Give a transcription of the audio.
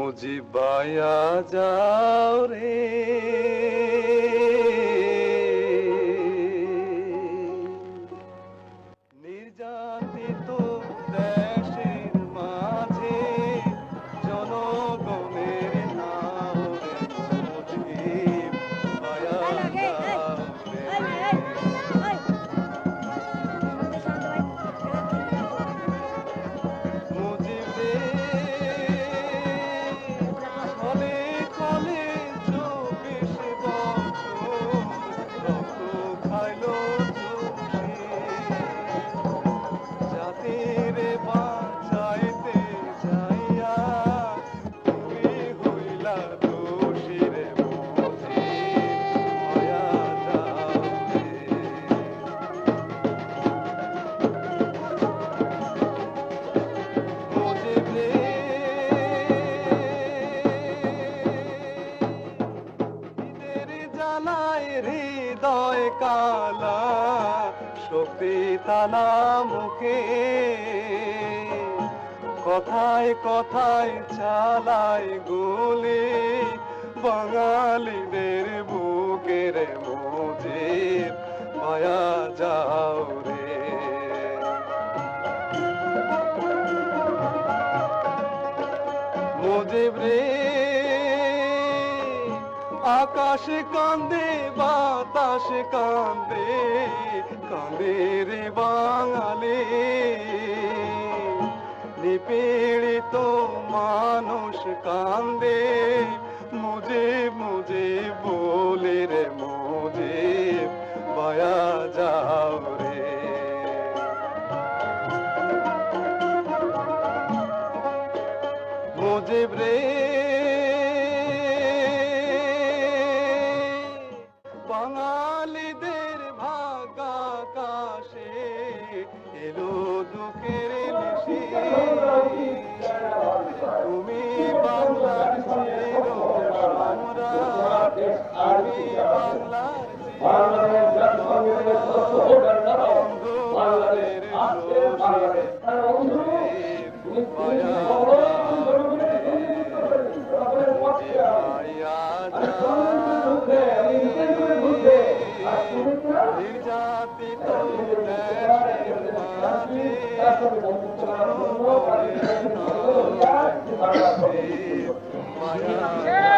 মুজিবায়া যাও রে। জ্বালায় হৃদয় কালা, শক্তি তালা মুখে। কথায় কথায় চালায় গুলি, বাঙালিদের বুকের মুজিব মায়া যাও রে। মুজিব রে আকাশ কান্দে, বাতাস কান্দে কান্দে রে বাঙালি। নিপীড়িত মানুষ কান্দে, মুজে মুজে বলে রে, মুজে, বায়া যাও রে। মুজিব রে দুঃখের নিশি। তুমি বাংলার চির সম্রাট। তুমি বাংলার নির্যাতিত মায়া